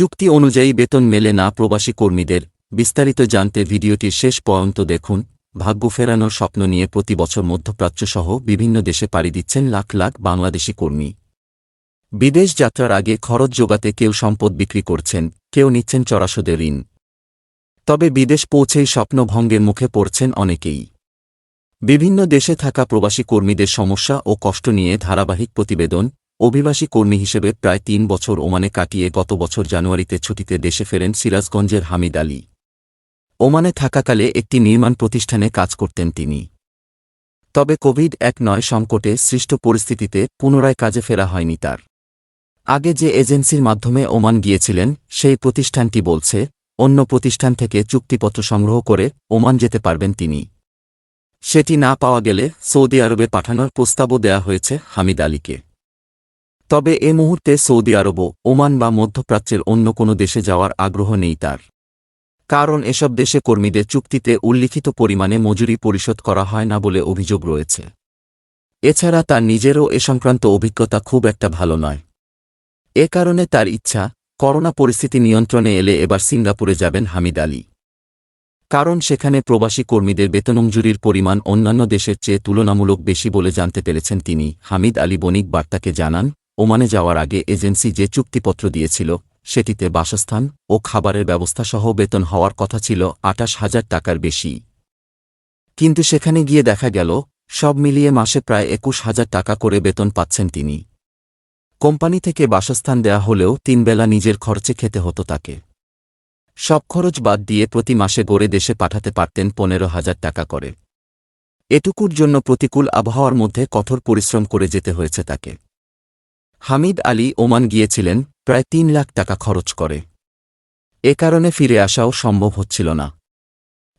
চুক্তি অনুযায়ী বেতন মেলে না প্রবাসী কর্মীদের। বিস্তারিত জানতে ভিডিওটির শেষ পর্যন্ত দেখুন। ভাগ্য ফেরানোর স্বপ্ন নিয়ে প্রতি বছর মধ্যপ্রাচ্যসহ বিভিন্ন দেশে পাড়ি দিচ্ছেন লাখ লাখ বাংলাদেশি কর্মী। বিদেশ যাত্রার আগে খরচ জোগাতে কেউ সম্পদ বিক্রি করছেন, কেউ নিচ্ছেন চড়াসুদে ঋণ। তবে বিদেশ পৌঁছেই স্বপ্নভঙ্গের মুখে পড়ছেন অনেকেই। বিভিন্ন দেশে থাকা প্রবাসী কর্মীদের সমস্যা ও কষ্ট নিয়ে ধারাবাহিক প্রতিবেদন অভিবাসী কর্মী হিসেবে প্রায় তিন বছর ওমানে কাটিয়ে গত বছর জানুয়ারিতে ছুটিতে দেশে ফেরেন সিরাজগঞ্জের হামিদ আলী। ওমানে থাকাকালে একটি নির্মাণ প্রতিষ্ঠানে কাজ করতেন তিনি। তবে কোভিড এক নয় সংকটে সৃষ্ট পরিস্থিতিতে পুনরায় কাজে ফেরা হয়নি তার। আগে যে এজেন্সির মাধ্যমে ওমান গিয়েছিলেন, সেই প্রতিষ্ঠানটি বলছে, অন্য প্রতিষ্ঠান থেকে চুক্তিপত্র সংগ্রহ করে ওমান যেতে পারবেন তিনি। সেটি না পাওয়া গেলে সৌদি আরবে পাঠানোর প্রস্তাবও দেয়া হয়েছে হামিদ আলীকে। তবে এ মুহূর্তে সৌদি আরবও, ওমান বা মধ্যপ্রাচ্যের অন্য কোনো দেশে যাওয়ার আগ্রহ নেই তার। কারণ এসব দেশে কর্মীদের চুক্তিতে উল্লিখিত পরিমাণে মজুরি পরিশোধ করা হয় না বলে অভিযোগ রয়েছে। এছাড়া তার নিজেরও এ সংক্রান্ত অভিজ্ঞতা খুব একটা ভালো নয়। এ কারণে তার ইচ্ছা, করোনা পরিস্থিতি নিয়ন্ত্রণে এলে এবার সিঙ্গাপুরে যাবেন হামিদ আলী। কারণ সেখানে প্রবাসী কর্মীদের বেতনমজুরির পরিমাণ অন্যান্য দেশের চেয়ে তুলনামূলক বেশি বলে জানতে পেরেছেন তিনি। হামিদ আলী বণিক বার্তাকে জানান ওমানে যাওয়ার আগে এজেন্সি যে চুক্তিপত্র দিয়েছিল, সেটিতে বাসস্থান ও খাবারের ব্যবস্থাসহ বেতন হওয়ার কথা ছিল আটাশ হাজার টাকার বেশি। কিন্তু সেখানে গিয়ে দেখা গেল, সব মিলিয়ে মাসে প্রায় একুশ হাজার টাকা করে বেতন পাচ্ছেন তিনি। কোম্পানি থেকে বাসস্থান দেয়া হলেও তিনবেলা নিজের খরচে খেতে হতো তাকে। সব খরচ বাদ দিয়ে প্রতি মাসে গড়ে দেশে পাঠাতে পারতেন পনেরো হাজার টাকা করে। এটুকুর জন্য প্রতিকূল আবহাওয়ার মধ্যে কঠোর পরিশ্রম করে যেতে হয়েছে তাকে। হামিদ আলী ওমান গিয়েছিলেন, প্রায় তিন লাখ টাকা খরচ করে। এ কারণে ফিরে আসাও সম্ভব হচ্ছিল না।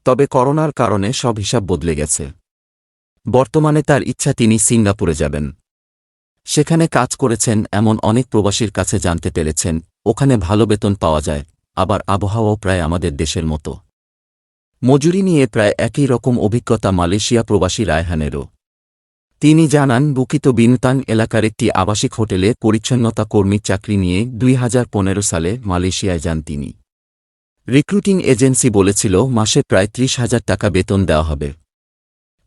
তবে করোনার কারণে সব হিসাব বদলে গেছে। বর্তমানে তার ইচ্ছা তিনি সিঙ্গাপুরে যাবেন। সেখানে কাজ করেছেন এমন অনেক প্রবাসীর কাছে জানতে পেরেছেন, ওখানে ভালো বেতন পাওয়া যায়, আবার আবহাওয়াও প্রায় আমাদের দেশের মতো। মজুরি নিয়ে প্রায় একই রকম অভিজ্ঞতা মালয়েশিয়া প্রবাসী রায়হানেরও। তিনি জানান বুকিত বিনতাং এলাকার একটি আবাসিক হোটেলে পরিচ্ছন্নতা কর্মীর চাকরি নিয়ে দুই হাজার পনেরো সালে মালয়েশিয়ায় যান তিনি। রিক্রুটিং এজেন্সি বলেছিল, মাসে প্রায় ত্রিশ হাজার টাকা বেতন দেওয়া হবে।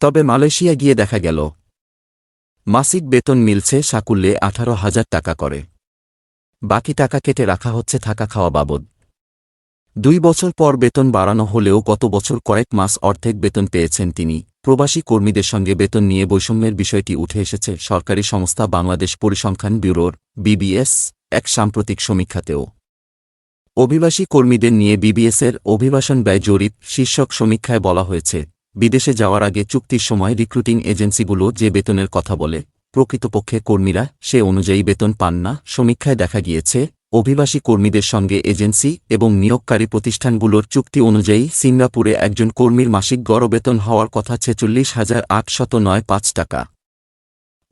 তবে মালয়েশিয়া গিয়ে দেখা গেল। মাসিক বেতন মিলছে সাকুল্যে আঠারো হাজার টাকা করে। বাকি টাকা কেটে রাখা হচ্ছে থাকা খাওয়া বাবদ। দুই বছর পর বেতন বাড়ানো হলেও গত বছর কয়েক মাস অর্ধেক বেতন পেয়েছেন তিনি। প্রবাসী কর্মীদের সঙ্গে বেতন নিয়ে বৈষম্যের বিষয়টি উঠে এসেছে সরকারি সংস্থা বাংলাদেশ পরিসংখ্যান ব্যুরোর, বিবিএস, এক সাম্প্রতিক সমীক্ষাতেও। অভিবাসী কর্মীদের নিয়ে বিবিএসের অভিবাসন ব্যয় জরিপ শীর্ষক সমীক্ষায় বলা হয়েছে, বিদেশে যাওয়ার আগে চুক্তির সময় রিক্রুটিং এজেন্সিগুলো যে বেতনের কথা বলে, প্রকৃতপক্ষে কর্মীরা সে অনুযায়ী বেতন পান না, সমীক্ষায় দেখা গিয়েছে অভিবাসী কর্মীদের সঙ্গে এজেন্সি এবং নিয়োগকারী প্রতিষ্ঠানগুলোর চুক্তি অনুযায়ী সিঙ্গাপুরে একজন কর্মীর মাসিক গড় বেতন হওয়ার কথা ছেচল্লিশ হাজার আটশত নয় পাঁচ টাকা।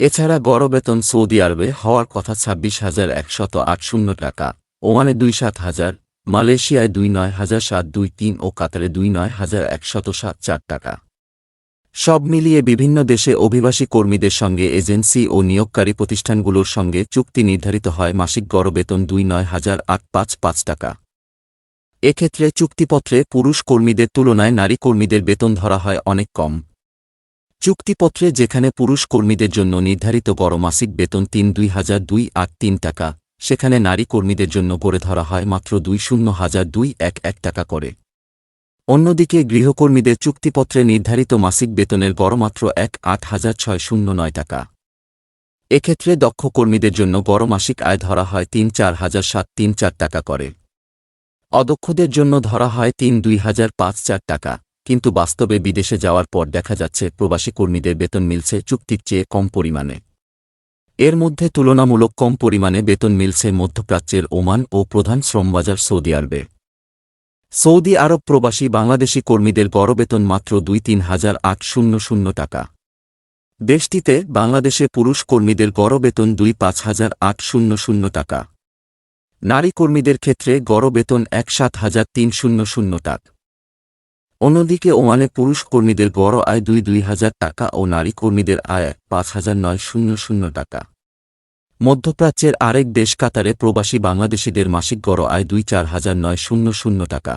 এছাড়া গড় বেতন সৌদি আরবে হওয়ার কথা ছাব্বিশ হাজার একশত আট শূন্য টাকা। ওমানে দুই সাত হাজার, মালয়েশিয়ায় দুই নয় হাজার সাত দুই তিন ও কাতারে দুই নয় হাজার একশত সাত চার টাকা। সব মিলিয়ে বিভিন্ন দেশে অভিবাসী কর্মীদের সঙ্গে এজেন্সি ও নিয়োগকারী প্রতিষ্ঠানগুলোর সঙ্গে চুক্তি নির্ধারিত হয় মাসিক গড় বেতন দুই নয় হাজার আট পাঁচ পাঁচ টাকা। এক্ষেত্রে চুক্তিপত্রে পুরুষ কর্মীদের তুলনায় নারী কর্মীদের বেতন ধরা হয় অনেক কম। চুক্তিপত্রে যেখানে পুরুষ কর্মীদের জন্য নির্ধারিত গড় মাসিক বেতন তিন দুই হাজার দুই আট তিন টাকা, সেখানে নারী কর্মীদের জন্য গড়ে ধরা হয় মাত্র দুই শূন্য হাজার দুই এক এক টাকা করে। অন্যদিকে গৃহকর্মীদের চুক্তিপত্রে নির্ধারিত মাসিক বেতনের গড় মাত্র এক আট হাজার ছয় শূন্য নয় টাকা। এক্ষেত্রে দক্ষ কর্মীদের জন্য গড় মাসিক আয় ধরা হয় তিন চার হাজার সাত তিন চার টাকা করে। অদক্ষদের জন্য ধরা হয় তিন দুই হাজার পাঁচ চার টাকা, কিন্তু বাস্তবে বিদেশে যাওয়ার পর দেখা যাচ্ছে প্রবাসী কর্মীদের বেতন মিলছে চুক্তির চেয়ে কম পরিমাণে। এর মধ্যে তুলনামূলক কম পরিমাণে বেতন মিলছে মধ্যপ্রাচ্যের ওমান ও প্রধান শ্রমবাজার সৌদি আরবে। সৌদি আরব প্রবাসী বাংলাদেশি কর্মীদের গড় বেতন মাত্র দুই তিন হাজার আট শূন্য শূন্য টাকা। দেশটিতে বাংলাদেশে পুরুষ কর্মীদের গড় বেতন দুই পাঁচ হাজার আট শূন্য শূন্য টাকা। নারী কর্মীদের ক্ষেত্রে গড় বেতন এক সাত হাজার তিন শূন্য শূন্য টাকা। অন্যদিকে ওমানে পুরুষ কর্মীদের গড় আয় দুই দুই হাজার টাকা ও নারী কর্মীদের আয় পাঁচ হাজার নয় শূন্য শূন্য টাকা। মধ্যপ্রাচ্যের আরেক দেশ কাতারে প্রবাসী বাংলাদেশিদের মাসিক গড় আয় দুই চার হাজার নয় শূন্য শূন্য টাকা।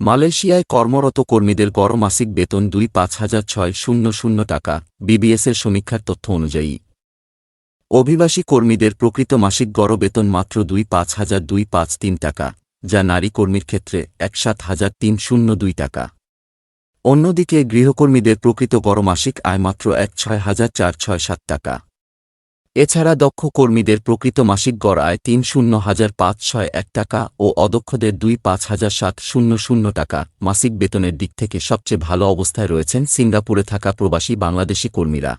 মালয়েশিয়ায় কর্মরত কর্মীদের গড় মাসিক বেতন দুই পাঁচ হাজার ছয় শূন্য শূন্য টাকা, বিবিএসের সমীক্ষার তথ্য অনুযায়ী। অভিবাসী কর্মীদের প্রকৃত মাসিক গড় বেতন মাত্র দুই পাঁচ হাজার দুই পাঁচ তিন টাকা, যা নারী কর্মীর ক্ষেত্রে এক সাত হাজার তিন শূন্য দুই টাকা। অন্যদিকে গৃহকর্মীদের প্রকৃত গড় মাসিক আয় মাত্র এক ছয় হাজার চার ছয় সাত টাকা। এছাড়া দক্ষ কর্মীদের প্রকৃত মাসিক গড় আয় তিন শূন্য হাজার পাঁচ ছয় এক টাকা ও অদক্ষদের দুই পাঁচ হাজার সাত শূন্য শূন্য টাকা মাসিক বেতনের দিক থেকে সবচেয়ে ভালো অবস্থায় রয়েছেন সিঙ্গাপুরে থাকা প্রবাসী বাংলাদেশি কর্মীরা।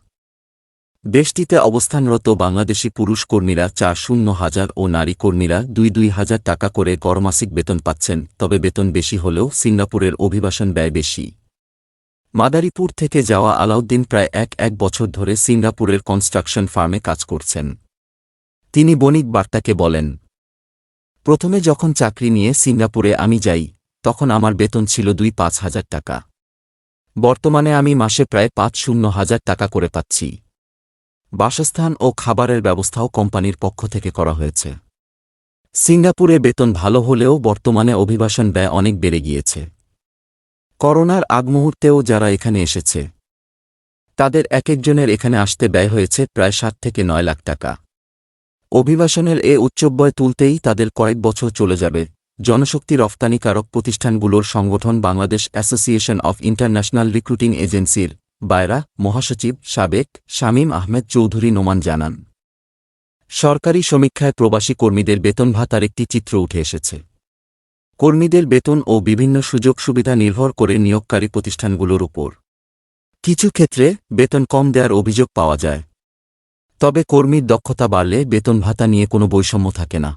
দেশটিতে অবস্থানরত বাংলাদেশি পুরুষ কর্মীরা চার শূন্য হাজার ও নারী কর্মীরা দুই দুই হাজার টাকা করে গড় মাসিক বেতন পাচ্ছেন, তবে বেতন বেশি হলেও সিঙ্গাপুরের অভিবাসন ব্যয় বেশি। মাদারীপুর থেকে যাওয়া আলাউদ্দিন প্রায় এক এক বছর ধরে সিঙ্গাপুরের কনস্ট্রাকশন ফার্মে কাজ করছেন। তিনি বণিক বার্তাকে বলেন, প্রথমে যখন চাকরি নিয়ে সিঙ্গাপুরে আমি যাই, তখন আমার বেতন ছিল দুই পাঁচ হাজার টাকা। বর্তমানে আমি মাসে প্রায় পাঁচ শূন্য হাজার টাকা করে পাচ্ছি। বাসস্থান ও খাবারের ব্যবস্থাও কোম্পানির পক্ষ থেকে করা হয়েছে। সিঙ্গাপুরে বেতন ভালো হলেও বর্তমানে অভিবাসন ব্যয় অনেক বেড়ে গিয়েছে। করোনার আগ মুহূর্তেও যারা এখানে এসেছে, তাদের এক একজনের এখানে আসতে ব্যয় হয়েছে প্রায় সাত থেকে নয় লাখ টাকা। অভিবাসনের এ উচ্চব্যয় তুলতেই তাদের কয়েক বছর চলে যাবে। জনশক্তি রফতানিকারক প্রতিষ্ঠানগুলোর সংগঠন Bangladesh association of international recruiting এজেন্সির বায়রা মহাসচিব সাবেক শামীম আহমেদ চৌধুরী নোমান জানান। সরকারি সমীক্ষায় প্রবাসী কর্মীদের বেতন ভাতার একটি চিত্র উঠে এসেছে। কর্মীদের বেতন ও বিভিন্ন সুযোগ সুবিধা নির্ভর করে নিয়োগকারী প্রতিষ্ঠানগুলোর উপর। কিছু ক্ষেত্রে বেতন কম দেওয়ার অভিযোগ পাওয়া যায়। তবে কর্মীর দক্ষতা বাড়লে বেতন ভাতা নিয়ে কোনো বৈষম্য থাকে না।